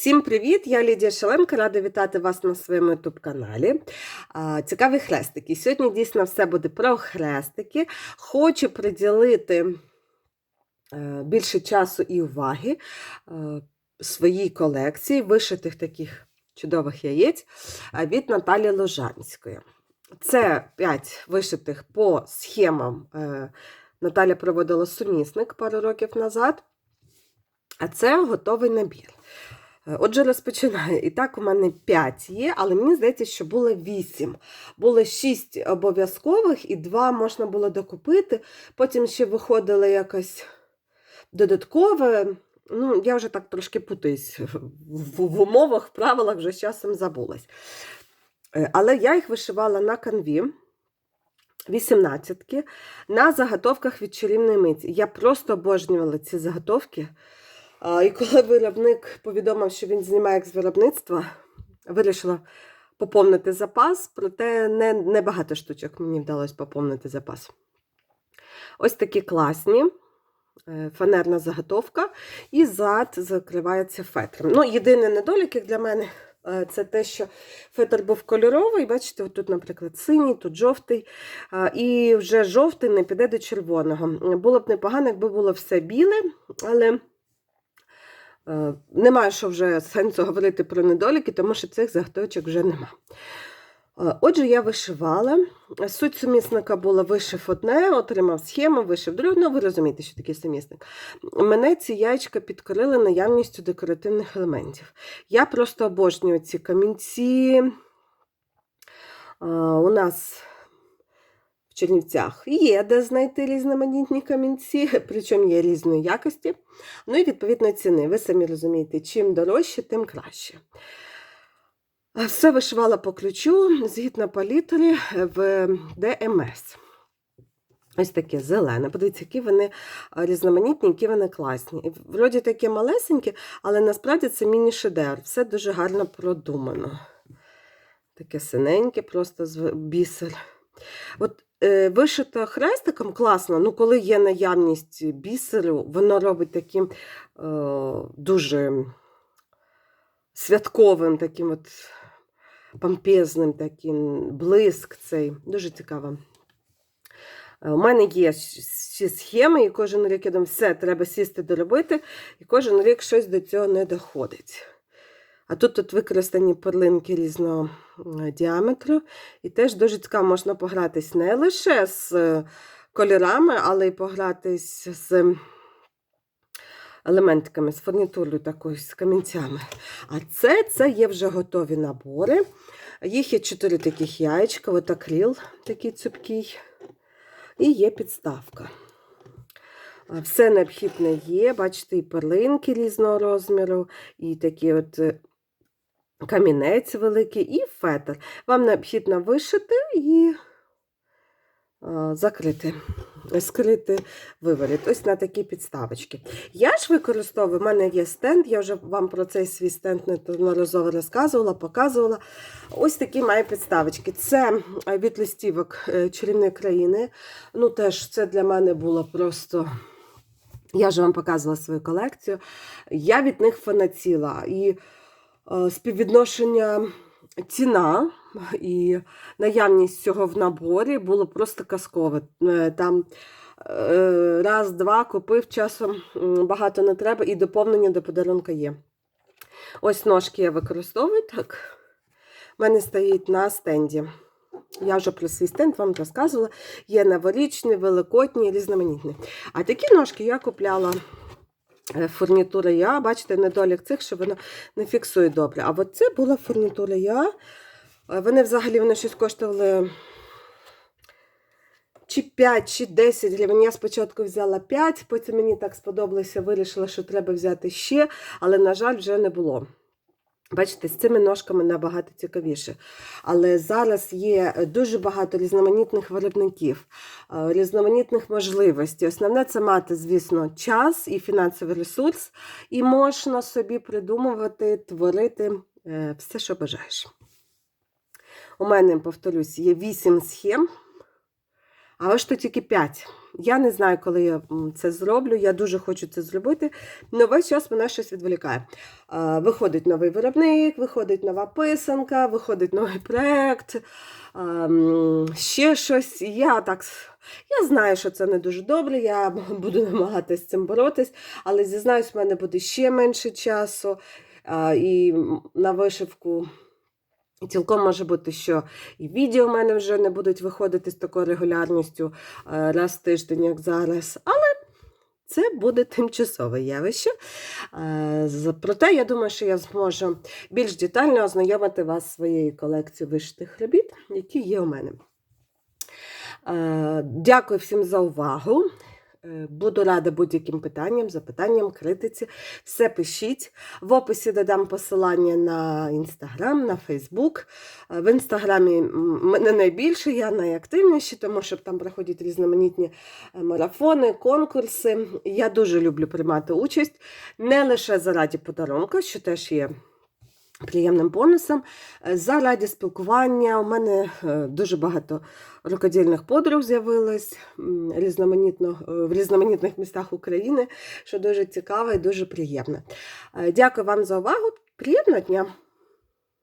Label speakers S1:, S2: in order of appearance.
S1: Всім привіт! Я Лідія Шаленко, рада вітати вас на своєму youtube каналі. Цікаві хрестики. Сьогодні дійсно все буде про хрестики. Хочу приділити е, більше часу і уваги е, своїй колекції вишитих таких чудових яєць е, від Наталі Ложанської. Це 5 вишитих по схемам. Наталя проводила сумісник пару років назад. А це готовий набір. Е, Отже, розпочинаю. І так, у мене 5 є, але мені здається, що було 8. Було 6 обов'язкових і 2 можна було докупити. Потім ще виходило якось додаткове. Ну, я вже так трошки путаюсь в, в умовах, в правилах вже з часом забулась. Е, Але я їх вишивала на канві. 18 на заготовках від чарівної миті. Я просто обожнювала ці заготовки. І коли виробник повідомив, що він знімає з виробництва, вирішила поповнити запас, проте не, не багато штучок мені вдалося поповнити запас. Ось такі класні. е, Фанерна заготовка, і зад закривається фетром. Ну, єдиний недолік як для мене е, це те, що фетр був кольоровий. Бачите, тут, наприклад, синій, тут жовтий, і вже жовтий не піде до червоного. Було б непогано, якби було все біле, але Немає що вже сенсу говорити про недоліки, тому що цих заготовочок вже нема. Е, Отже, я вишивала. Суть сумісника була вишив одне, отримав схему, вишив друге. Ну, ви розумієте, що таке сумісник. Мене ці яєчка підкорили наявністю декоративних елементів. Я просто обожнюю ці камінці. Е, У нас Чернівцях є де знайти різноманітні камінці, причому є різної якості. Ну і відповідно ціни. Ви самі розумієте, чим дорожче, тим краще. Все вишивала по ключу згідно палітрі в ДМС. Ось таке зелене. Подивіться, які вони різноманітні, які вони класні. Вроді такі малесенькі, але насправді це міні-шедевр. Все дуже гарно продумано. Таке синеньке, просто бісер. От е, вишито хрестиком класно, ну коли є наявність бісеру, воно робить таким е, дуже святковим, таким от помпезним таким блиск цей. Дуже цікаво. Е, У мене є ще схеми, і кожен рік я думаю, все, треба сісти доробити, і кожен рік щось до цього не доходить. А тут тут використані перлинки різного діаметру. І теж дуже цікаво можна погратись не лише з е, кольорами, але й погратись з елементиками, з фурнітурою такою, з камінцями. А це, це є вже готові набори. Їх є чотири таких яєчка, от акрил такий цупкий. І є підставка. Все необхідне є. Бачите, і перлинки різного розміру, і такі от е, камінець великий, і фетр. Вам необхідно вишити і закрити, скрити виворіт. Ось на такі підставочки. Я ж використовую, в мене є стенд, я вже вам про цей свій стенд неодноразово розказувала, показувала. Ось такі маю підставочки. Це е, від листівок е, чарівної країни. Ну, теж це для мене було просто. Я вже вам показувала свою колекцію. Я від них фанатіла. І е, співвідношення ціна і наявність цього в наборі було просто казкове. Е, Там е, раз, два купив часом багато не треба, і доповнення до подарунка є. Ось ножки я використовую так. У мене стоїть на стенді. Я вже про свій стенд вам розказувала. Є новорічні, великодні, різноманітні. А такі ножки я купляла е, фурнітура Я. Бачите, недолік цих, що воно не фіксує добре. А от це була фурнітура Я. Е, Вони взагалі вони щось коштували чи 5, чи 10 гривень. Я спочатку взяла 5, потім мені так сподобалося, вирішила, що треба взяти ще, але, на жаль, вже не було. Бачите, з цими ножками набагато цікавіше. Але зараз є дуже багато різноманітних виробників, е, різноманітних можливостей. Основне це мати, звісно, час і фінансовий ресурс, і можна собі придумувати, творити е, все, що бажаєш. У мене, повторюсь, є 8 схем, а ось тут тільки 5. Я не знаю, коли я це зроблю. Я дуже хочу це зробити. але весь час мене щось відволікає. Виходить новий виробник, виходить нова писанка, виходить новий проект, ем, ще щось. Я так. Я знаю, що це не дуже добре. Я буду намагатися з цим боротись, але зізнаюсь, в мене буде ще менше часу. І на вишивку цілком може бути, що і відео в мене вже не будуть виходити з такою регулярністю е, раз в тиждень, як зараз. Але це буде тимчасове явище. Е, Проте я думаю, що я зможу більш детально ознайомити вас зі своєю колекцією вишитих робіт, які є у мене. Е, Дякую всім за увагу. Е, Буду рада будь-яким питанням, запитанням, критиці. Все пишіть. В описі додам посилання на інстаграм, на Фейсбук. В інстаграмі мене найбільше, я найактивніші, тому що там проходять різноманітні е, марафони, конкурси. Я дуже люблю приймати участь не лише заради подарунка, що теж є. Приємним бонусом Е, заради спілкування. У мене е, дуже багато рукодільних подруг з'явилось різноманітно, е, в різноманітних містах України, що дуже цікаво і дуже приємно. Дякую вам за увагу. Приємного дня!